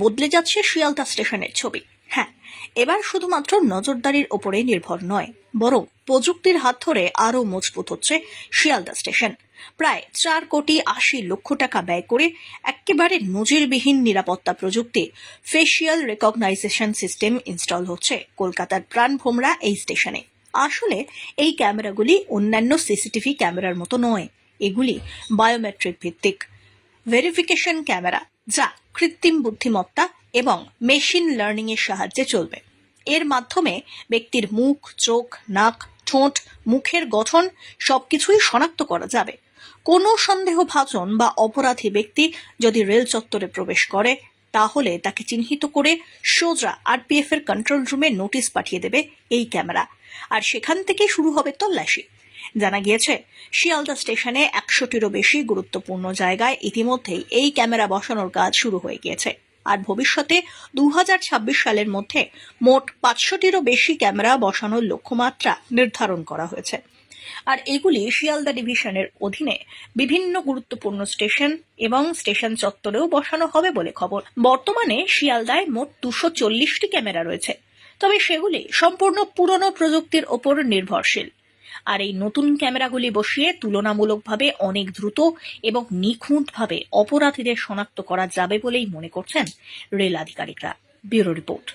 বদলে যাচ্ছে শিয়ালদা স্টেশনের ছবি। হ্যাঁ এবার শুধুমাত্র নজরদারির ওপরে নির্ভর নয়, বরং প্রযুক্তির হাত ধরে আরও মজবুত হচ্ছে শিয়ালদা স্টেশন। প্রায় চার কোটি আশি লক্ষ টাকা ব্যয় করে একেবারে নজিরবিহীন নিরাপত্তা প্রযুক্তি ফেসিয়াল রেকগনাইজেশন সিস্টেম ইনস্টল হচ্ছে কলকাতার প্রাণভোমরা এই স্টেশনে। আসলে এই ক্যামেরাগুলি অন্যান্য সিসিটিভি ক্যামেরার মতো নয়, এগুলি বায়োমেট্রিক ভিত্তিক। ভেরিফিকেশন ক্যামেরা যা কৃত্রিম বুদ্ধিমত্তা এবং মেশিন লার্নিং এর সাহায্যে চলবে। এর মাধ্যমে ব্যক্তির মুখ, চোখ, নাক, ঠোঁট, মুখের গঠন সবকিছুই শনাক্ত করা যাবে। কোনো সন্দেহভাজন বা অপরাধী ব্যক্তি যদি রেল চত্বরে প্রবেশ করে, তাহলে তাকে চিহ্নিত করে সোজা আরপিএফ এর কন্ট্রোল রুমে নোটিশ পাঠিয়ে দেবে এই ক্যামেরা আর সেখান থেকে শুরু হবে তল্লাশি। জানা গিয়েছে, শিয়ালদা স্টেশনে একশোটিরও বেশি গুরুত্বপূর্ণ জায়গায় ইতিমধ্যেই এই ক্যামেরা বসানোর কাজ শুরু হয়ে গিয়েছে। আর ভবিষ্যতে দু হাজার ছাব্বিশ সালের মধ্যে মোট পাঁচশোটিরও বেশি ক্যামেরা বসানোর লক্ষ্যমাত্রা নির্ধারণ করা হয়েছে। আর এগুলি শিয়ালদা ডিভিশনের অধীনে বিভিন্ন গুরুত্বপূর্ণ স্টেশন এবং স্টেশন চত্বরেও বসানো হবে বলে খবর। বর্তমানে শিয়ালদায় মোট দুশো চল্লিশটি ক্যামেরা রয়েছে। তবে সেগুলি সম্পূর্ণ পুরনো প্রযুক্তির ওপর নির্ভরশীল। আর এই নতুন ক্যামেরাগুলি বসিয়ে তুলনামূলকভাবে অনেক দ্রুত এবং নিখুঁতভাবে অপরাধীদের শনাক্ত করা যাবে বলেই মনে করছেন রেল আধিকারিকরা। Bureau report.